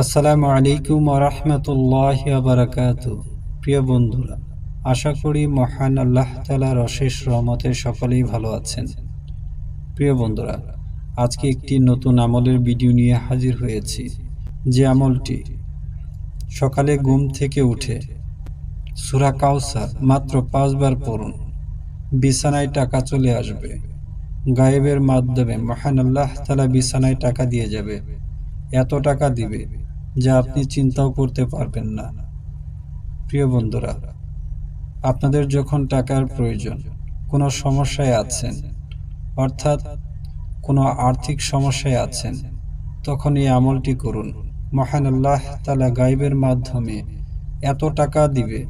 আসসালামু আলাইকুম রহমতুল্লাহ বারাকাত প্রিয় বন্ধুরা, আশা করি মহান আল্লাহ তালার অশেষ রহমতে সকলেই ভালো আছেন। প্রিয় বন্ধুরা, আজকে একটি নতুন আমলের ভিডিও নিয়ে হাজির হয়েছি। যে আমলটি সকালে ঘুম থেকে উঠে সুরা কাউসার মাত্র পাঁচবার পড়ুন, বিছানায় টাকা চলে আসবে, গায়েবের মাধ্যমে মহান আল্লাহ তালা বিছানায় টাকা দিয়ে যাবে, এত টাকা দিবে। যা আপনি চিন্তাও করতে পারবেন না। প্রিয় বন্ধুরা, আপনাদের যখন টাকার প্রয়োজন, কোনো সমস্যায় আছেন, অর্থাৎ কোনো আর্থিক সমস্যায় আছেন তখন এই আমলটি করুন। মহান আল্লাহ তালা গাইবের মাধ্যমে এত টাকা দিবে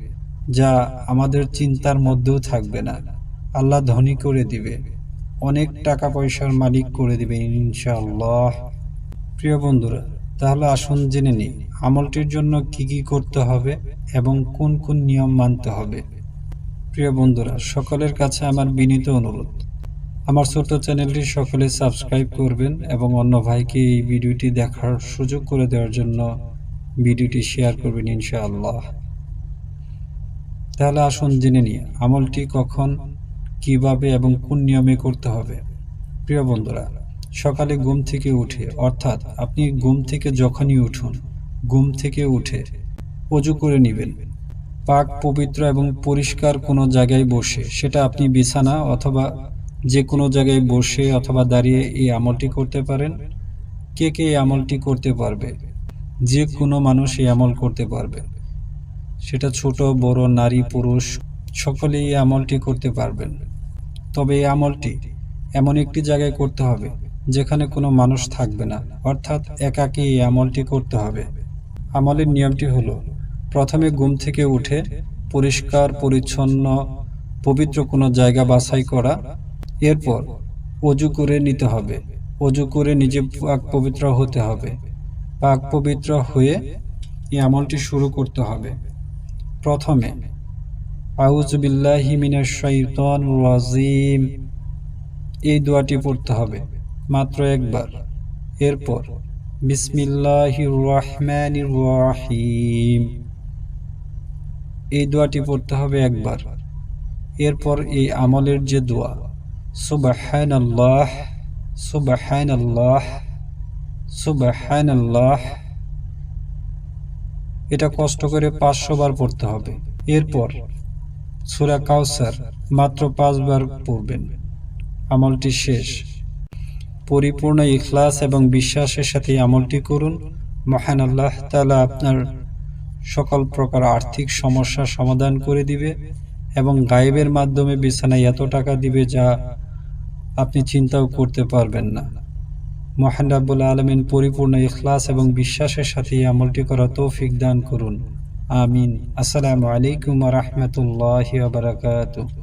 যা আমাদের চিন্তার মধ্যেও থাকবে না। আল্লাহ ধনী করে দিবে, অনেক টাকা পয়সার মালিক করে দিবে ইনশাআল্লাহ। প্রিয় বন্ধুরা তাহলে আসুন জেনে নিই, আমলটির জন্য কি কি করতে হবে এবং কোন কোন নিয়ম মানতে হবে। প্রিয় বন্ধুরা, সকলের কাছে আমার বিনীত অনুরোধ। আমার ছোট্ট চ্যানেলটি সকলে সাবস্ক্রাইব করবেন এবং অন্য ভাইকে এই ভিডিওটি দেখার সুযোগ করে দেওয়ার জন্য ভিডিওটি শেয়ার করবেন ইনশাআল্লাহ। তাহলে আসুন জেনে নিই, আমলটি কখন, কীভাবে এবং কোন নিয়মে করতে হবে। প্রিয় বন্ধুরা সকালে ঘুম থেকে উঠে, অর্থাৎ আপনি ঘুম থেকে যখনই উঠুন, ঘুম থেকে উঠে অজু করে নেবেন। পাক, পবিত্র এবং পরিষ্কার কোনো জায়গায় বসে, সেটা আপনি বিছানা অথবা যে কোনো জায়গায় বসে অথবা দাঁড়িয়ে এই আমলটি করতে পারেন। কে কে এই আমলটি করতে পারবে? যে কোনো মানুষ এই আমল করতে পারবে। সেটা ছোট, বড়, নারী, পুরুষ, সকলেই এই আমলটি করতে পারবেন। তবে এই আমলটি এমন একটি জায়গায় করতে হবে যেখানে কোনো মানুষ থাকবে না। অর্থাৎ একাকে এই আমলটি করতে হবে। আমলের নিয়মটি হলো, প্রথমে ঘুম থেকে উঠে পরিষ্কার, পরিচ্ছন্ন, পবিত্র কোনো জায়গা বাছাই করা। এরপর অজু করে নিতে হবে। অজু করে নিজে পাক পবিত্র হতে হবে। পাক পবিত্র হয়ে এই আমলটি শুরু করতে হবে। প্রথমে আউজবিল্লাহি মিনাশ শাইতানির রাজিম এই দোয়াটি পড়তে হবে। মাত্র একবার। এরপর, বিসমিল্লাহির রহমানির রহিম। এই দোয়াটি পড়তে হবে একবার। এরপর এই আমলের যে দোয়া, সুবাহানাল্লাহ সুবাহানাল্লাহ সুবাহানাল্লাহ, এটা কষ্ট করে পাঁচশো বার পড়তে হবে। এরপর, সুরা কাউসার মাত্র পাঁচবার পড়বেন। আমলটি শেষ। পরিপূর্ণ ইখলাস এবং বিশ্বাসের সাথে আমলটি করুন। মহান আল্লাহ তালা আপনার সকল প্রকার আর্থিক সমস্যার সমাধান করে দিবে এবং গায়েবের মাধ্যমে বিছানায় এত টাকা দিবে যা আপনি চিন্তাও করতে পারবেন না। মহান রাব্বুল আলমিন পরিপূর্ণ ইখলাস এবং বিশ্বাসের সাথে আমলটি করা তৌফিক দান করুন। আমিন। আসসালামু আলাইকুম রহমতুল্লাহ বারকাত